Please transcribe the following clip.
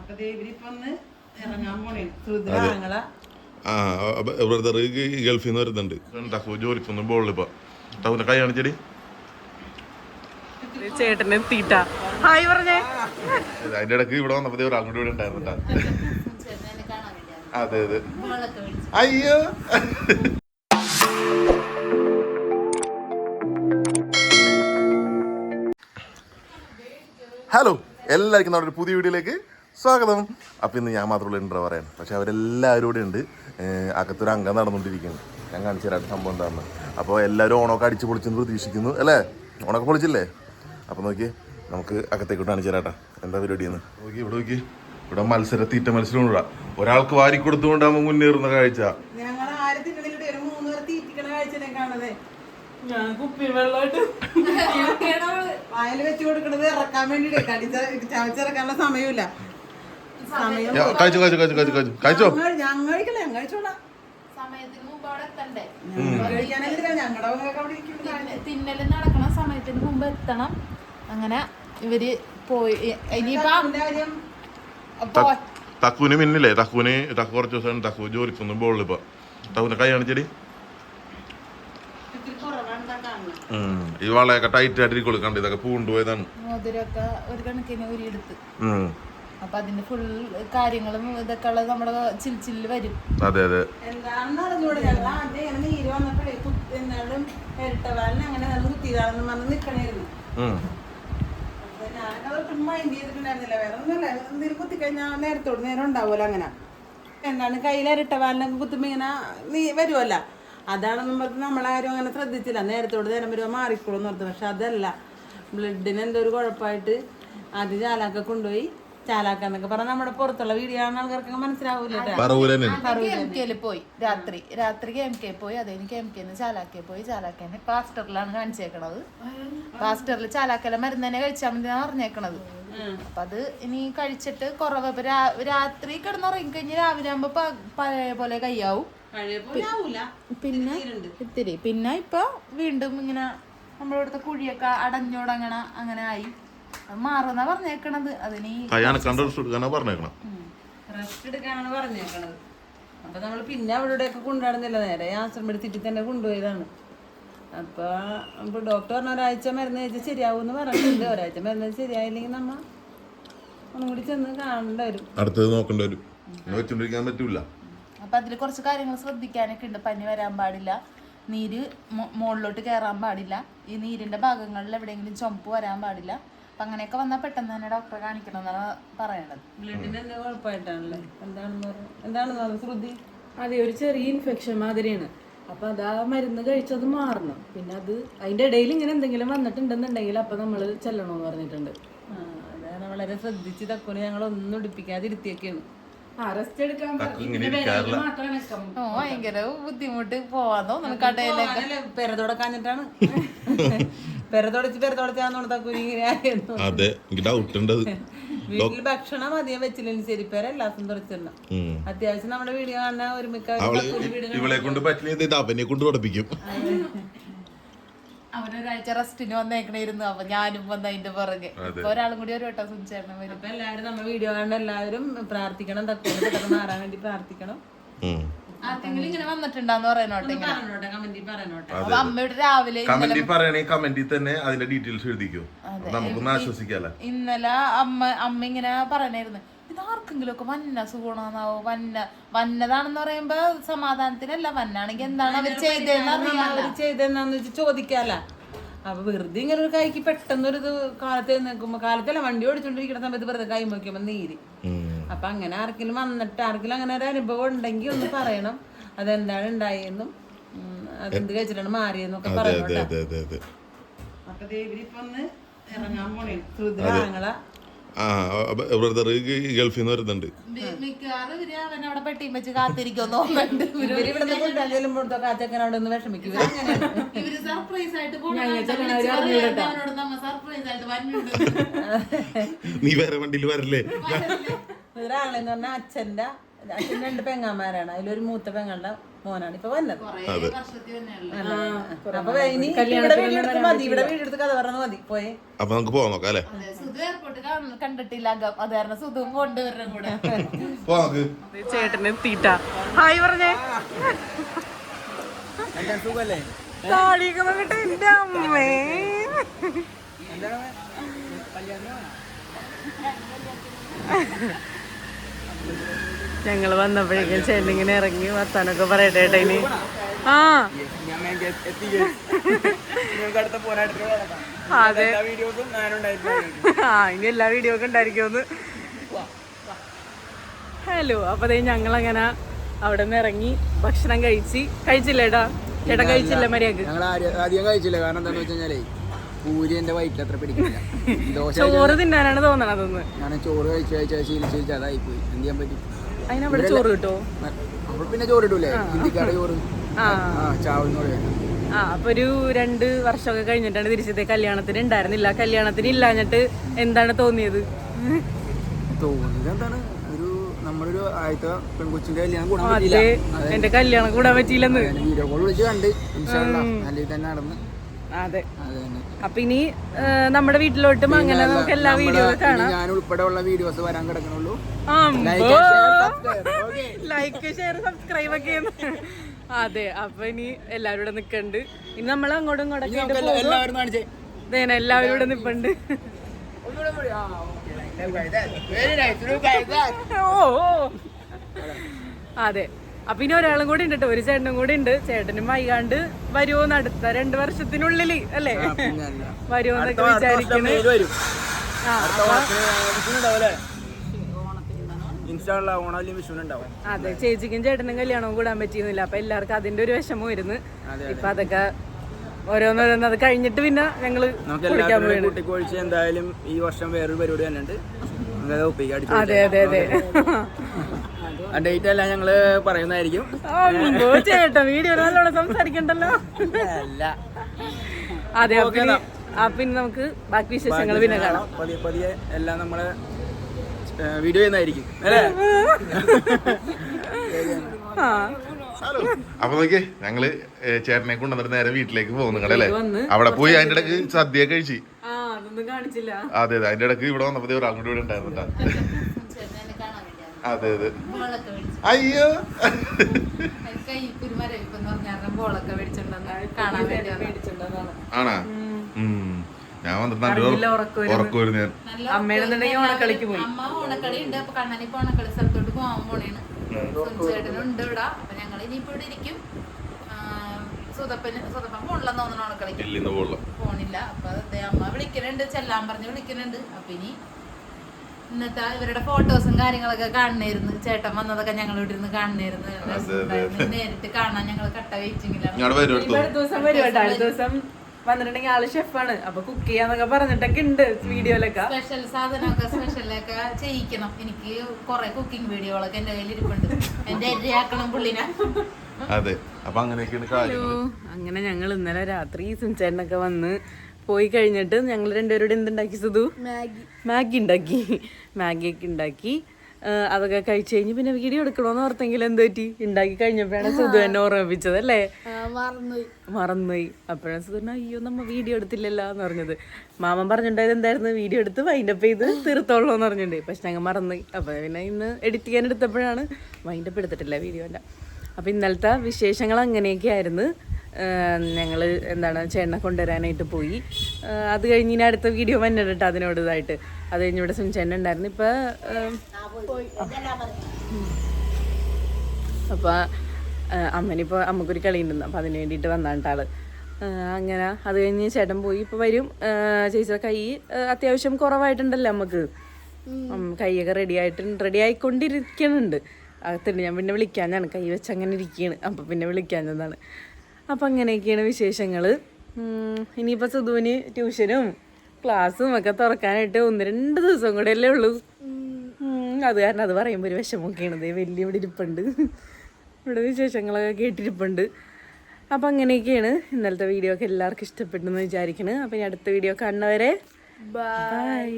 അപ്പൊ ദേ ഇവരിപ്പൊ ഒന്ന് ഇറങ്ങാൻ പോണേ. ആ ബ്രദർ ഗൾഫിൽ നിന്ന് വരുന്നുണ്ട്. ടക്കു ജോലിക്കൊന്നും ബോളിൽ ഇപ്പൊ. ടക്കുന്റെ കൈ കാണിച്ചടി. ചേട്ടനെ തീറ്റ ഹായ് പറഞ്ഞേ. അതിന്റെ ഇടയ്ക്ക് ഇവിടെ വന്നപ്പോ ദേ ഒരാൾ കൂടി ഇവിടെ ഉണ്ടായിരുന്നു ട്ടാ. അതെ അതെ. അയ്യോ. ഹലോ. എല്ലാവർക്കും നമ്മുടെ ഒരു പുതിയ വീഡിയോയിലേക്ക് സ്വാഗതം. അപ്പം ഇന്ന് ഞാൻ മാത്രമുള്ള ഉണ്ടോ പറയാൻ. പക്ഷെ അവരെല്ലാവരും കൂടെ ഉണ്ട്. അകത്തൊരു അംഗം നടന്നുകൊണ്ടിരിക്കുന്നു. ഞാൻ കാണിച്ചു തരാം സംഭവം എന്താണെന്ന് അപ്പോൾ എല്ലാവരും ഓണമൊക്കെ അടിച്ച് പൊളിച്ചെന്ന് പ്രതീക്ഷിക്കുന്നു അല്ലേ? ഓണമൊക്കെ പൊളിച്ചില്ലേ? അപ്പോൾ നോക്കി നമുക്ക് അകത്തേക്ക് കാണിച്ചു തരാട്ടാ. എന്താ പരിപാടിയെന്ന്? നോക്കി ഇവിടെ നോക്കി ഇവിടെ മത്സര തീറ്റ മത്സരം ഇവിടെ ഒരാൾക്ക് വാരി കൊടുത്തുകൊണ്ടാകുമ്പോൾ മുന്നേറുന്ന കാഴ്ച. വായിൽ വെച്ച് കൊടുക്കണത് ഇറക്കാൻ വേണ്ടിട്ട് കടിച്ച ചവച്ചിറക്കാനുള്ള സമയമില്ല. കഴിച്ചോ കഴിച്ചു കഴിച്ചു കഴിച്ചു കഴിച്ചു. സമയത്തിന് മുമ്പ് അവിടെ എത്തണ്ടേ? തിന്നൽ നടക്കണ സമയത്തിന് മുമ്പ് എത്തണം. അങ്ങനെ ഇവർ പോയി. ഇനിയിപ്പോ തക്കുവിന് മിന്നില്ലേ തക്കൂന് തക്കു കുറച്ച് ദിവസം തക്കു ജോലിക്കൊന്നും ബോളിൽ ഇപ്പൊ. തക്കുവിന്റെ കൈ കാണിച്ചടി. ഈ വളയൊക്കെ ടൈറ്റ് ആയിട്ടിരിക്കുള്ളൂ. കണ്ട് ഇതൊക്കെ പൂണ്ടുപോയതാണ് ഒരു കണക്കിന് ഉരിയെടുത്ത് ഉം. അപ്പൊ അതിന്റെ ഫുൾ കാര്യങ്ങളും ഇതൊക്കെ ഉള്ളത് നമ്മുടെ ചിൽച്ചിൽ വരും. അതെ അതെ. എന്താണെന്ന് അറിഞ്ഞൂടെ? ഞങ്ങൾ ആദ്യം ഇങ്ങനെ നീര് വന്നപ്പോഴേ എന്നാലും ഇരട്ടവാലിന് അങ്ങനെ നല്ല കുത്തിയതാണെന്ന് പറഞ്ഞ് നിക്കണായിരുന്നു. ഉം. അപ്പൊ ഞാനൊക്കെ അതൊട്ടും മൈൻഡ് ചെയ്തിട്ടുണ്ടായിരുന്നില്ല. വേറെ ഒന്നുമല്ല. എന്തെങ്കിലും കുത്തിക്കഴിഞ്ഞാൽ നേരത്തോട് നേരം ഉണ്ടാവുമല്ലോ അങ്ങനെ. എന്താണ് കയ്യിൽ ഇരട്ടവാലിനൊക്കെ കുത്തുമ്പോ ഇങ്ങനെ നീ വരുമല്ല അതാണെന്നും പറഞ്ഞ് നമ്മളാരും അങ്ങനെ ശ്രദ്ധിച്ചില്ല. നേരത്തോട് നേരം വരുമ്പോൾ മാറിക്കോളൂന്ന് പറഞ്ഞു പക്ഷെ അതല്ല. ബ്ലഡിന് എന്തോ ഒരു കുഴപ്പമായിട്ട് ആദ്യം ചാലാക്ക കൊണ്ടുപോയി. ചാലാക്കാന്നൊക്കെ പറഞ്ഞാൽ നമ്മുടെ പുറത്തുള്ള വീഡിയോ കാണുന്ന ആൾക്കാർക്കൊക്കെ മനസ്സിലാവൂല പറവൂലന്നെ എം കെ പോയി. രാത്രി. രാത്രി എം കെ പോയി. അതെനിക്ക് എം കെന്ന് ചാലാക്കെ പോയി. ചാലാക്കേനെ പാസ്റ്ററിലാണ് കാണിച്ചേക്കണത്. പാസ്റ്ററിൽ ചാലാക്കല മരുന്ന് തന്നെ കഴിച്ചാൽ മതി പറഞ്ഞേക്കണത്. അപ്പൊ അത് ഇനി കഴിച്ചിട്ട് കുറവ്. ഇപ്പൊ രാത്രി കിടന്നുറങ്ങി കഴിഞ്ഞ് രാവിലെ ആകുമ്പോ പഴയ പോലെ കയ്യാവും. പിന്നെ ഇത്തിരി. പിന്നെ ഇപ്പൊ വീണ്ടും ഇങ്ങനെ നമ്മളിവിടുത്തെ കുഴിയൊക്കെ അടഞ്ഞോടങ്ങണ അങ്ങനെ ആയി. മാറുന്ന പറഞ്ഞേക്കണത്. അതിന് പറഞ്ഞേക്കണം റെസ്റ്റ് എടുക്കാനാണ് പറഞ്ഞേക്കണത്. അപ്പൊ നമ്മൾ പിന്നെ അവിടെയൊക്കെ കൊണ്ടുനടന്നില്ല നേരെ ആശ്രമം എടുത്തിട്ട് തന്നെ കൊണ്ടുപോയതാണ്. അപ്പൊ അപ്പൊ ഡോക്ടർ പറഞ്ഞ ഒരാഴ്ച മരുന്ന് കഴിച്ചാൽ ശരിയാവും പറഞ്ഞിട്ടുണ്ട്. ഒരാഴ്ച മരുന്ന് ശരിയായില്ലെങ്കിൽ നമ്മ ഒന്നും കൂടി ചെന്ന് കാണേണ്ടി വരും. അടുത്തത് നോക്കേണ്ടി വരും. വെച്ചോണ്ടിരിക്കാൻ പറ്റൂല. അപ്പൊ അതിൽ കുറച്ച് കാര്യങ്ങൾ ശ്രദ്ധിക്കാനൊക്കെ ഉണ്ട്. പനി വരാൻ പാടില്ല. നീര് മോളിലോട്ട് മുകളിലോട്ട് കയറാൻ പാടില്ല. ഈ നീരിന്റെ ഭാഗങ്ങളിൽ എവിടെയെങ്കിലും ചുമപ്പ് വരാൻ പാടില്ല. അപ്പൊ അങ്ങനെയൊക്കെ വന്നാൽ പെട്ടെന്ന് തന്നെ ഡോക്ടറെ കാണിക്കണം എന്നാണ് പറയണത്. ബ്ലഡിന് എന്താ കുഴപ്പമായിട്ടാണല്ലേ എന്താണെന്ന് പറഞ്ഞു എന്താണെന്ന് പറഞ്ഞു ശ്രുതി? അതെ ഒരു ചെറിയ ഇൻഫെക്ഷൻ മാതിരിയാണ്. അപ്പൊ അത് ആ മരുന്ന് കഴിച്ചത് മാറണം. പിന്നെ അത് അതിന്റെ ഇടയിൽ ഇങ്ങനെ എന്തെങ്കിലും വന്നിട്ടുണ്ടെന്നുണ്ടെങ്കിൽ അപ്പൊ നമ്മൾ ചെല്ലണമെന്ന് പറഞ്ഞിട്ടുണ്ട്. അതാണ് വളരെ ശ്രദ്ധിച്ച് തക്കോനെ ഞങ്ങൾ ഒന്നും ഇടിപ്പിക്കാതിരുത്തിയൊക്കെയാണ് ആ അറസ്റ്റ് എടുക്കാൻ ഭയങ്കര ബുദ്ധിമുട്ട് പോവാൻ തോന്നുന്നു കടയിലൊക്കെ. പെരതൊടക്കാഞ്ഞിട്ടാണ് പെരതൊടച്ച് പെരതൊടച്ചാന്ന് അതെ എനിക്ക് ഡൗട്ട് ഉണ്ട് വീട്ടിൽ ഭക്ഷണം അധികം വെച്ചില്ലെങ്കിൽ ശരി പേരെ എല്ലാ ദിവസവും തുറച്ചിടണം. ഉം. അത്യാവശ്യം നമ്മുടെ വീഡിയോ കാണാൻ ഇവളെ കൊണ്ട് പറ്റില്ല അവനെ കൊണ്ട് പഠിപ്പിക്കും. അവനൊരാഴ്ച റെസ്റ്റിന് വന്നേക്കണേരുന്നു അപ്പൊ ഞാനും വന്ന അതിന്റെ പുറകെ. ഒരാളും കൂടി ഒരു വട്ടം സംസാരണം വരും. അപ്പൊ എല്ലാവരും നമ്മുടെ വീഡിയോ കാണുന്ന എല്ലാവരും പ്രാർത്ഥിക്കണം പെട്ടെന്ന് മാറാൻ വേണ്ടി പ്രാർത്ഥിക്കണം. ആർക്കെങ്കിലും ഇങ്ങനെ വന്നിട്ടുണ്ടാന്ന് പറയണോട്ടെ ഇങ്ങനെ. പറഞ്ഞോട്ടെ കമന്റിൽ പറഞ്ഞോട്ടെ അപ്പൊ അമ്മയുടെ രാവിലെ കമന്റിൽ പറയണേ കമന്റിൽ തന്നെ അതിന്റെ ഡീറ്റെയിൽസ് എഴുതിക്കോ. അപ്പൊ നമുക്കൊന്ന് ആശ്വസിക്കാലോ. ഇന്നലെ അമ്മ അമ്മ ഇങ്ങനെ പറയണായിരുന്നു ഇത് ആർക്കെങ്കിലും ഒക്കെ വന്ന സുഗുണാന്നാവോ വന്ന വന്നതാണെന്ന് പറയുമ്പോ സമാധാനത്തിനല്ല വന്നാണെങ്കിൽ എന്താണ് അവർ ചെയ്തതെന്ന് അറിയാം അവർ ചെയ്തെന്നാന്ന് വെച്ച് ചോദിക്കാല. അപ്പൊ വെറുതെ ഇങ്ങനെ ഒരു കൈക്ക് പെട്ടെന്നൊരു ഇത് കാലത്ത് നിൽക്കുമ്പോ കാലത്തല്ല വണ്ടി ഓടിച്ചോണ്ടിരിക്കുന്ന സമയത്ത് വെറുതെ കൈ നോക്കിയപ്പോ നീര്. ഉം. അപ്പൊ അങ്ങനെ ആർക്കെങ്കിലും വന്നിട്ട് ആർക്കെങ്കിലും അങ്ങനെ ഒരു അനുഭവം ഉണ്ടെങ്കിൽ ഒന്ന് പറയണം. അതെന്താണ് ഉണ്ടായെന്നും. അതെന്ത് കഴിച്ചിട്ടാണ് മാറിയെന്നൊക്കെ പറയണം അതെ കേട്ടോ. അതെ അതെ അതെ. അപ്പൊ ദേവിരിപ്പൊ ഒന്ന് ഇറങ്ങാൻ പോണേ. ആ ബ്രദർ ഗൾഫിൽ നിന്ന് വരുന്നുണ്ട്. നീ വേറെ വണ്ടിയിൽ വരല്ലേ. ഒരാളെന്ന് പറഞ്ഞാൽ അച്ഛന്റെ അച്ഛൻ രണ്ട് പെങ്ങാമാരാണ് അതിലൊരു മൂത്ത പെങ്ങളുടെ മോനാണ് ഇപ്പൊ വന്നത്. അപ്പൊ ഇനി ഇവിടെ വീടെടുത്ത് മതി. ഇവിടെ വീടെടുത്ത് എടുത്ത് കഥ പറഞ്ഞാൽ മതി. പോയെ. അപ്പൊ നമുക്ക് പോവാൻ നോക്കാം അല്ലേ? അതെ, സുധു എയർപോർട്ട് കണ്ടിട്ടില്ല. അത് കാരണം സുധുവും കൊണ്ടുവരണം കൂടെ ചേട്ടൻ നമുക്ക്. ചേട്ടന് തീറ്റ. ഹായ് പറഞ്ഞേ. താടിയൊക്കെ നോക്കട്ടെ എന്റെ അമ്മേ. ഞങ്ങൾ വന്നപ്പോഴേക്കും ചേട്ടനിങ്ങനെ ഇറങ്ങി വർത്താനൊക്കെ പറയട്ടെ ഏട്ടാ ഇനി. ആ. അതെ. ആ ഇനി എല്ലാ വീഡിയോ ഒക്കെ ഉണ്ടായിരിക്കുമെന്ന്. ഹലോ അപ്പൊ ഞങ്ങൾ അങ്ങനെ അവിടെ നിന്ന് ഇറങ്ങി ഭക്ഷണം കഴിച്ച് കഴിച്ചില്ലേട്ടാ ചേട്ടൻ കഴിച്ചില്ല മര്യാദയ്ക്ക്? ഞങ്ങൾ അധികം കഴിച്ചില്ല. കാരണം എന്താണെന്ന് വെച്ച് കഴിഞ്ഞാലേ പൂരി എന്റെ വയറ്റിൽ അത്ര പിടിക്കില്ല ദോശ ചോറ് തിന്നാനാണ് തോന്നണതെന്ന് ഞാൻ ചോറ് കഴിച്ചു കഴിച്ചാൽ ശീലിച്ച് കഴിച്ച് അതായി പോയി എന്ത് ചെയ്യാൻ പറ്റും? അതിനവിടെ ചോറ് കിട്ടുമോ അവിടെ പിന്നെ ചോറ് ഇടൂലേ. ഹിന്ദിക്കാരുടെ ചോറ്. ആ. ആ ചാവെന്ന് പറയാം. ആ അപ്പൊ ഒരു രണ്ട് വർഷമൊക്കെ കഴിഞ്ഞിട്ടാണ് തിരിച്ചത്തെ കല്യാണത്തിന് ഉണ്ടായിരുന്നില്ല. കല്യാണത്തിന് ഇല്ലാഞ്ഞിട്ട് എന്താണ് തോന്നിയത്? തോന്നിയത് എന്താണ്? ഒരു നമ്മളൊരു ആദ്യത്തെ പെൺകൊച്ചിന്റെ കല്യാണം കൂടാൻ എന്റെ കല്യാണം കൂടാൻ പറ്റിയില്ലെന്ന്. വീഡിയോ കോൾ വിളിച്ച് കണ്ട്. നല്ല തന്നെ നടന്ന്. അതെ. അപ്പൊ ഇനി നമ്മുടെ വീട്ടിലോട്ടും അങ്ങനെ നമുക്ക് എല്ലാ വീഡിയോ കാണാം. ഞാൻ ഉൾപ്പെടെ ഉള്ള വീഡിയോസ് വരാൻ കിടക്കണുള്ളൂ. ലൈക്ക് ഷെയർ സബ്സ്ക്രൈബ് ഒക്കെ. അതെ അപ്പൊ ഇനി എല്ലാവരും ഇവിടെ നിക്കണ്ട്. ഇനി നമ്മൾ അങ്ങോട്ടും ഇങ്ങോട്ടൊക്കെ എല്ലാവരും ഇവിടെ നിപ്പണ്ട്. ഓ. അതെ. അപ്പൊ ഇനി ഒരാളും കൂടി ഉണ്ട് കേട്ടോ ഒരു ചേട്ടനും കൂടി ഉണ്ട്. ചേട്ടനും വൈകാണ്ട് വരുമോ അടുത്ത രണ്ട് വർഷത്തിനുള്ളിൽ അല്ലേ? വരുമോ എന്നൊക്കെ വിചാരിക്കുന്നു അതെ ചേച്ചിക്കും ചേട്ടനും കല്യാണവും കൂടാൻ പറ്റിയിരുന്നില്ല അപ്പൊ എല്ലാവർക്കും അതിന്റെ ഒരു വിഷമം വരുന്നു ഇപ്പൊ അതൊക്കെ ഓരോന്നോരോന്ന് അത് കഴിഞ്ഞിട്ട് പിന്നെ ഞങ്ങൾ കൂട്ടിക്കൊഴിച്ച് എന്തായാലും ഈ വർഷം വേറൊരു പരിപാടി തന്നെ ഉണ്ട് അതെ അതെ അതെ ഡേറ്റ് എല്ലാം ഞങ്ങൾ പറയുന്നതായിരിക്കും. ചേട്ടാ വീഡിയോ നല്ലോണം സംസാരിക്കണ്ടല്ലോ? അല്ല. അതെ അപ്പൊ ഇനി- നമുക്ക് ബാക്കി വിശേഷങ്ങൾ പിന്നെ കാണാം. പതിയെ പതിയെ എല്ലാം നമ്മൾ വീഡിയോ ചെയ്യുന്നതായിരിക്കും. അല്ലേ? ആ. ഹലോ. അപ്പൊ നോക്കിയേ ഞങ്ങൾ ചേട്ടനെ കൊണ്ടുവന്നിട്ട് നേരെ വീട്ടിലേക്ക് പോകുന്നു നിങ്ങളല്ലേ അവിടെ പോയി അതിന്റെ ഇടയ്ക്ക് സദ്യ കഴിച്ചു. അതെ അതെ അതിന്റെ ഇടയ്ക്ക് ഇവിടെ വന്നപ്പോ ഒരാൾ കൂടി ഇവിടെ ഉണ്ടായിരുന്നു ട്ടാ. ചേട്ടനെ കാണാൻ വേണ്ടിയാണ് അതെ അതെ. അയ്യോ. ആണാ? ഞാൻ വന്നിട്ട് നല്ല ഉറക്കമായിരുന്നു. ഉറക്കമായിരുന്നു ഞാൻ അമ്മയുടെ ഓണക്കളിക്ക് പോയി. അമ്മ ഓണക്കളി ഉണ്ട്. അപ്പൊ കണ്ണനി ഇപ്പൊ ഓണക്കളി സ്ഥലത്തോട്ട് പോകാൻ പോണേണ്. ചേട്ടനുണ്ട് ഇവിടെ. അപ്പൊ ഞങ്ങൾ ഇനിയിപ്പോ ഇവിടെ ഇരിക്കും. സുതപ്പന് സുതപ്പൻ പോണില്ലെന്ന് തോന്നണ ഓണക്കളിക്ക്. ഇല്ലിന്ന് പോള പോണില്ല. അപ്പൊ അതെ അമ്മ വിളിക്കണുണ്ട്. ചെല്ലാൻ പറഞ്ഞ് വിളിക്കണുണ്ട്. അപ്പൊ ഇനി ഇന്നത്തെ ഇവരുടെ ഫോട്ടോസും കാര്യങ്ങളൊക്കെ കാണുന്നായിരുന്നു ചേട്ടൻ വന്നതൊക്കെ ഞങ്ങൾ ഇവിടെ ഇരുന്ന് കാണുന്നായിരുന്നു. നേരിട്ട് കാണാൻ ഞങ്ങൾ കട്ട വെയിറ്റിംഗിലാണ് ദിവസം വരും അടുത്ത ദിവസം വന്നിട്ടുണ്ടെങ്കിൽ ആൾ ഷെഫാണ് അപ്പൊ കുക്ക് ചെയ്യാന്നൊക്കെ പറഞ്ഞിട്ടൊക്കെ ഉണ്ട് വീഡിയോയിലൊക്കെ. സ്പെഷ്യൽ സാധനമൊക്കെ സ്പെഷ്യലൊക്കെ ചെയ്യിക്കണം. എനിക്ക് കുറെ കുക്കിംഗ് വീഡിയോകളൊക്കെ എന്റെ കയ്യിൽ ഇരിപ്പുണ്ട് എന്റെ ഇരയാക്കണം പുള്ളിനെ. അതെ അപ്പൊ അങ്ങനെയൊക്കെയാണ് അങ്ങനെ ഞങ്ങൾ ഇന്നലെ രാത്രി സുൻചേട്ടനൊക്കെ വന്ന് പോയി കഴിഞ്ഞിട്ട് ഞങ്ങൾ രണ്ടുപേരോട് എന്തുണ്ടാക്കി സുധു മാഗി. ഉണ്ടാക്കി. മാഗി ഒക്കെ ഉണ്ടാക്കി അതൊക്കെ കഴിച്ചു കഴിഞ്ഞ് പിന്നെ വീഡിയോ എടുക്കണോന്ന് ഓർത്തെങ്കിൽ എന്ത് പറ്റി? ഉണ്ടാക്കി കഴിഞ്ഞപ്പോഴാണ് സുധു എന്നെ ഓർമ്മിപ്പിച്ചത് അല്ലേ? മറന്നുപോയി. അപ്പോഴാണ് സുധു അയ്യോ നമ്മ വീഡിയോ എടുത്തില്ലല്ലോ എന്ന് പറഞ്ഞത്. മാമൻ പറഞ്ഞിട്ടുണ്ടായത് എന്തായിരുന്നു? വീഡിയോ എടുത്ത് വൈൻഡപ്പ് ചെയ്ത് തീർത്തോളൂ എന്ന് പറഞ്ഞിട്ടുണ്ട്. പക്ഷെ ഞങ്ങൾ മറന്നുപോയി. അപ്പോൾ പിന്നെ ഇന്ന് എഡിറ്റ് ചെയ്യാൻ എടുത്തപ്പോഴാണ് വൈൻഡപ്പ് എടുത്തിട്ടില്ല അല്ല അപ്പോൾ ഇന്നലത്തെ വിശേഷങ്ങൾ അങ്ങനെയൊക്കെ ആയിരുന്നു ഞങ്ങൾ എന്താണ് ചേട്ടനെ കൊണ്ടുവരാനായിട്ട് പോയി. അത് കഴിഞ്ഞ് ഇനി അടുത്ത വീഡിയോ വന്നിട്ട് അതിനോട് ഇതായിട്ട് അത് കഴിഞ്ഞ് ഇവിടെ സുനിച്ചേട്ടൻ ഉണ്ടായിരുന്നു. ഇപ്പോൾ അപ്പോൾ അമ്മനിപ്പോൾ അമ്മക്കൊരു കളി ഉണ്ടെന്ന്. അപ്പോൾ അതിന് വേണ്ടിയിട്ട് വന്നാണ് ആൾ അങ്ങനെ അത് കഴിഞ്ഞ് ചേട്ടൻ പോയി. ഇപ്പോൾ വരും. ചേച്ചി കൈ അത്യാവശ്യം കുറവായിട്ടുണ്ടല്ലോ നമുക്ക് കൈയൊക്കെ റെഡി ആയിട്ട് റെഡി ആയിക്കൊണ്ടിരിക്കുന്നുണ്ട് അകത്തുണ്ട്. ഞാൻ പിന്നെ വിളിക്കാൻ ഞാൻ കൈ വെച്ച് അങ്ങനെ ഇരിക്കുകയാണ് അപ്പം പിന്നെ വിളിക്കാഞ്ഞതാണ്. അപ്പം അങ്ങനെയൊക്കെയാണ് വിശേഷങ്ങൾ ഇനിയിപ്പോൾ സുധുവിന് ട്യൂഷനും ക്ലാസ്സും ഒക്കെ തുറക്കാനായിട്ട് ഒന്ന് രണ്ട് ദിവസം കൂടെ അല്ലേ ഉള്ളൂ. അത് കാരണം അത് പറയുമ്പോൾ ഒരു വിഷമമൊക്കെയാണ്. ദേ വലിയ ഇവിടെ ഇരിപ്പുണ്ട്. ഇവിടെ വിശേഷങ്ങളൊക്കെ കേട്ടിരിപ്പുണ്ട്. അപ്പം അങ്ങനെയൊക്കെയാണ് ഇന്നലത്തെ വീഡിയോ ഒക്കെ എല്ലാവർക്കും ഇഷ്ടപ്പെട്ടെന്ന് വിചാരിക്കണേ. അപ്പം ഇനി അടുത്ത വീഡിയോ കാണുന്നവരെ ബൈ